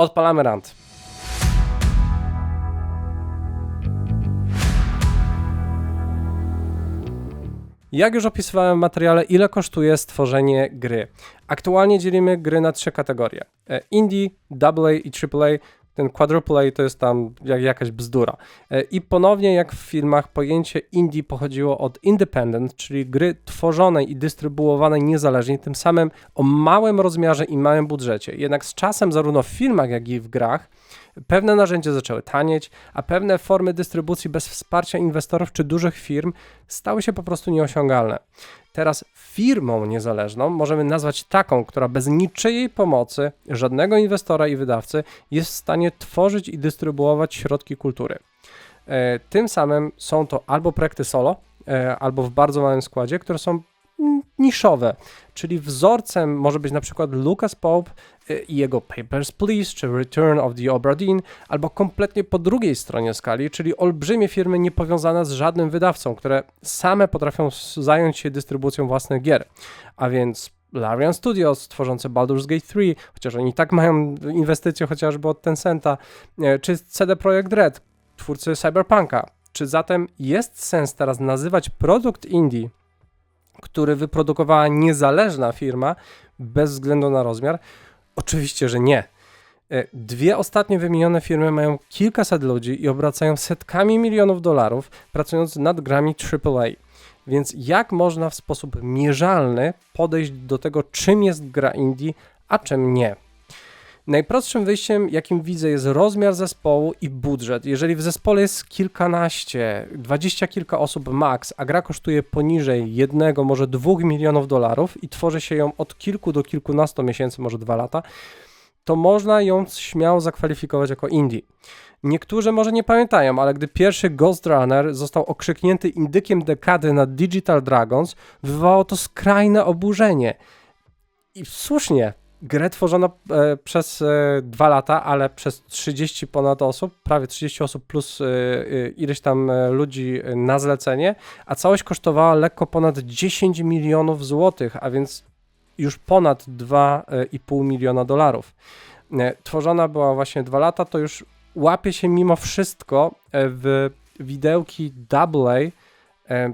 Odpalamy rant. Jak już opisywałem w materiale, ile kosztuje stworzenie gry? Aktualnie dzielimy gry na trzy kategorie: E, Indie, AA i AAA. Ten quadruple A to jest tam jak, jakaś bzdura. E, I ponownie, jak w filmach, pojęcie indie pochodziło od independent, czyli gry tworzonej i dystrybuowanej niezależnie, tym samym o małym rozmiarze i małym budżecie. Jednak z czasem, zarówno w filmach, jak i w grach, pewne narzędzia zaczęły tanieć, a pewne formy dystrybucji bez wsparcia inwestorów czy dużych firm stały się po prostu nieosiągalne. Teraz firmą niezależną możemy nazwać taką, która bez niczyjej pomocy, żadnego inwestora i wydawcy jest w stanie tworzyć i dystrybuować środki kultury. E, Tym samym są to albo projekty solo, e, albo w bardzo małym składzie, które są niszowe, czyli wzorcem może być na przykład Lucas Pope y, i jego Papers, Please, czy Return of the Obra Dinn, albo kompletnie po drugiej stronie skali, czyli olbrzymie firmy niepowiązane z żadnym wydawcą, które same potrafią zająć się dystrybucją własnych gier, a więc Larian Studios tworzące Baldur's Gate 3, chociaż oni tak mają inwestycje chociażby od Tencenta, e, czy CD Projekt Red, twórcy Cyberpunka. Czy zatem jest sens teraz nazywać produkt indie który wyprodukowała niezależna firma bez względu na rozmiar? Oczywiście, że nie. E, Dwie ostatnie wymienione firmy mają kilkaset ludzi i obracają setkami milionów dolarów, pracując nad grami AAA. Więc jak można w sposób mierzalny podejść do tego, czym jest gra indie, a czym nie? Najprostszym wyjściem, jakim widzę, jest rozmiar zespołu i budżet. Jeżeli w zespole jest kilkanaście, dwadzieścia kilka osób max, a gra kosztuje poniżej jednego, może dwóch milionów dolarów i tworzy się ją od kilku do kilkunastu miesięcy, może dwa lata, to można ją śmiało zakwalifikować jako indie. Niektórzy może nie pamiętają, ale gdy pierwszy Ghost Runner został okrzyknięty indykiem dekady na Digital Dragons, wywołało to skrajne oburzenie. I słusznie, grę tworzono e, przez e, dwa lata, ale przez 30 ponad osób, prawie 30 osób plus e, e, ileś tam e, ludzi e, na zlecenie, a całość kosztowała lekko ponad 10 milionów złotych, a więc już ponad 2,5 miliona dolarów. E, Tworzona była właśnie dwa lata, to już łapie się mimo wszystko e, w widełki AA, e,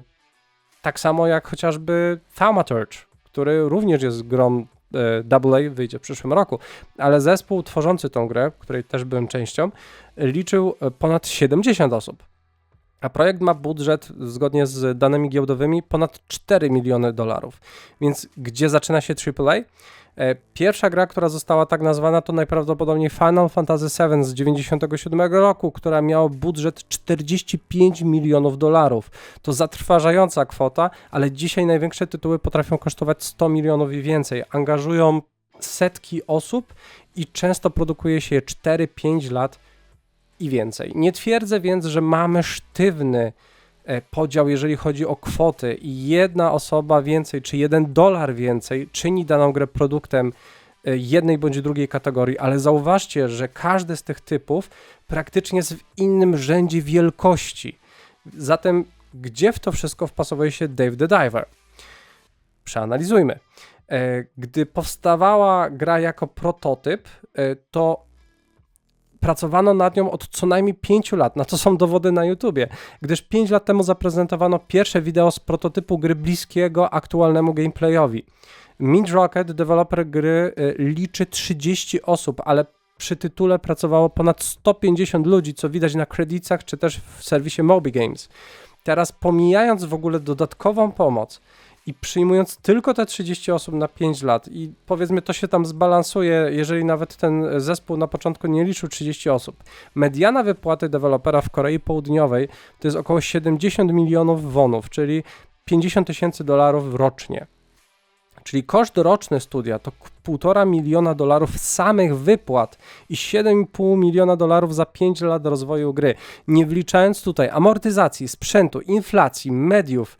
tak samo jak chociażby Thaumaturge, który również jest grą e, AA, wyjdzie w przyszłym roku, ale zespół tworzący tą grę, której też byłem częścią, liczył e, ponad 70 osób. A projekt ma budżet, zgodnie z danymi giełdowymi, ponad 4 miliony dolarów. Więc gdzie zaczyna się AAA? E, Pierwsza gra, która została tak nazwana, to najprawdopodobniej Final Fantasy VII z 97 roku, która miała budżet 45 milionów dolarów. To zatrważająca kwota, ale dzisiaj największe tytuły potrafią kosztować 100 milionów i więcej. Angażują setki osób i często produkuje się je 4-5 lat i więcej. Nie twierdzę więc, że mamy sztywny e, podział, jeżeli chodzi o kwoty i jedna osoba więcej, czy jeden dolar więcej czyni daną grę produktem e, jednej bądź drugiej kategorii, ale zauważcie, że każdy z tych typów praktycznie jest w innym rzędzie wielkości. Zatem gdzie w to wszystko wpasowuje się Dave the Diver? Przeanalizujmy. E, Gdy powstawała gra jako prototyp, to pracowano nad nią od co najmniej 5 lat. Na to są dowody na YouTubie, gdyż 5 lat temu zaprezentowano pierwsze wideo z prototypu gry bliskiego aktualnemu gameplayowi. Mint Rocket, deweloper gry, y, liczy 30 osób, ale przy tytule pracowało ponad 150 ludzi, co widać na kredytach czy też w serwisie Moby Games. Teraz pomijając w ogóle dodatkową pomoc i przyjmując tylko te 30 osób na 5 lat i powiedzmy to się tam zbalansuje, jeżeli nawet ten zespół na początku nie liczył 30 osób. Mediana wypłaty dewelopera w Korei Południowej to jest około 70 milionów wonów, czyli 50 tysięcy dolarów rocznie. Czyli koszt roczny studia to k- 1,5 miliona dolarów samych wypłat i 7,5 miliona dolarów za 5 lat rozwoju gry. Nie wliczając tutaj amortyzacji, sprzętu, inflacji, mediów,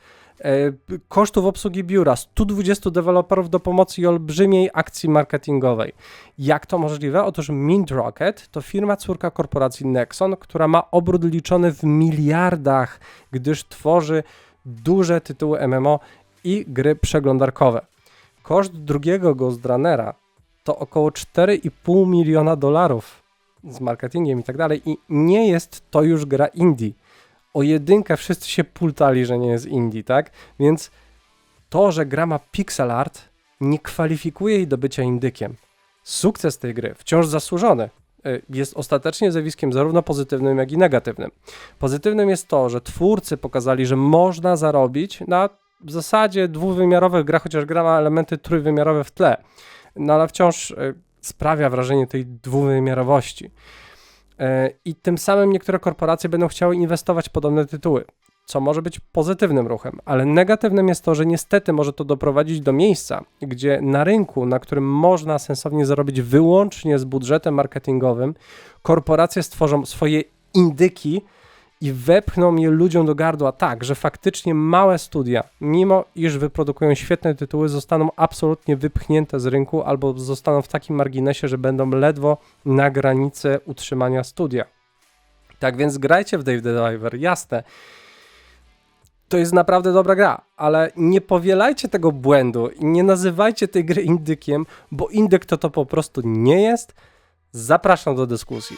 kosztów obsługi biura, 120 deweloperów do pomocy i olbrzymiej akcji marketingowej. Jak to możliwe? Otóż Mint Rocket to firma córka korporacji Nexon, która ma obrót liczony w miliardach, gdyż tworzy duże tytuły MMO i gry przeglądarkowe. Koszt drugiego Ghost Runnera to około 4,5 miliona dolarów z marketingiem i tak dalej. I nie jest to już gra indie. O jedynkę wszyscy się pultali, że nie jest indie, tak? Więc to, że gra ma pixel art, nie kwalifikuje jej do bycia indykiem. Sukces tej gry, wciąż zasłużony, y, jest ostatecznie zjawiskiem zarówno pozytywnym, jak i negatywnym. Pozytywnym jest to, że twórcy pokazali, że można zarobić na w zasadzie dwuwymiarowych grach, chociaż gra ma elementy trójwymiarowe w tle, no ale wciąż y, sprawia wrażenie tej dwuwymiarowości. Y, I tym samym niektóre korporacje będą chciały inwestować w podobne tytuły, co może być pozytywnym ruchem, ale negatywnym jest to, że niestety może to doprowadzić do miejsca, gdzie na rynku, na którym można sensownie zarobić wyłącznie z budżetem marketingowym, korporacje stworzą swoje indyki i wepchną je ludziom do gardła tak, że faktycznie małe studia, mimo iż wyprodukują świetne tytuły, zostaną absolutnie wypchnięte z rynku albo zostaną w takim marginesie, że będą ledwo na granicy utrzymania studia. Tak więc grajcie w Dave the Diver, jasne. To jest naprawdę dobra gra, ale nie powielajcie tego błędu i nie nazywajcie tej gry indykiem, bo indyk to to po prostu nie jest. Zapraszam do dyskusji.